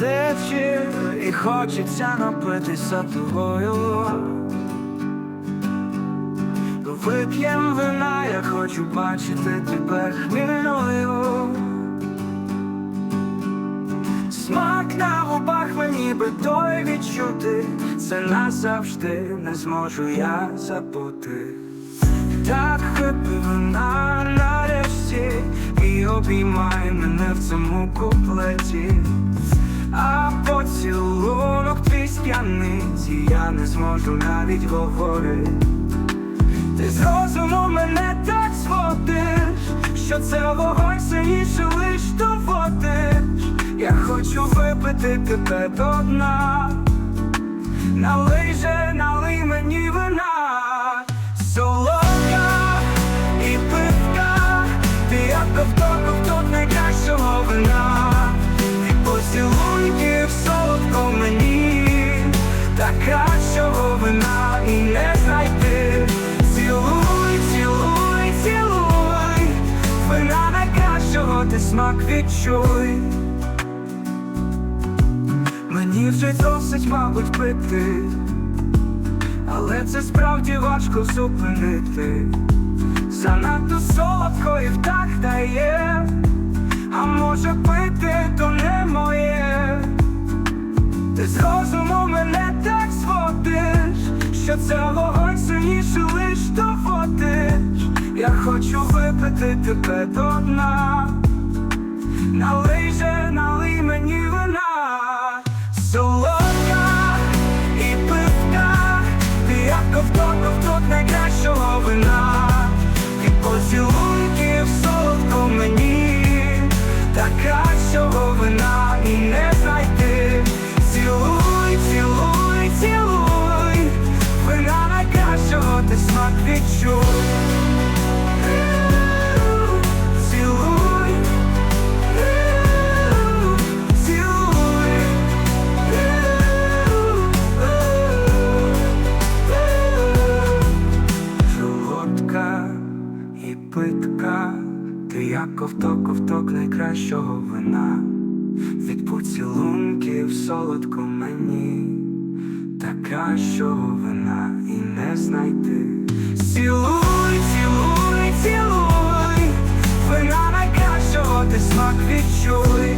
вечір і хочеться напитися тобою. Вип'єм вина, я хочу бачити тебе хмільною. Смак на губах мені би той відчути, це назавжди не зможу я забути. Так вина нарешті і обіймай мене в цьому куплеті. А поцілунок твій сп'яниці я не зможу навіть говорити. Ти з розуму мене так зводиш, що це вогонь сильніше лиш доводиш. Я хочу випити тебе до дна. Налий же, налий мені вина, вина і не знайти. Цілуй, цілуй, цілуй, вина найкращого ти смак відчуй. Мені вже досить, мабуть, пити, але це справді важко зупинити. Занадто солодко і так дає, а може пити то не моє. Ти з розуму мене так зводиш, що це вогонь сильніше лиш доводить Я хочу випити тебе до дна. Налий же, питка, ти як ковток, ковток найкращого вина, від поцілунків солодко мені, та кращого вина і не знайти. Цілуй, цілуй, цілуй, вина найкращого ти смак відчуй.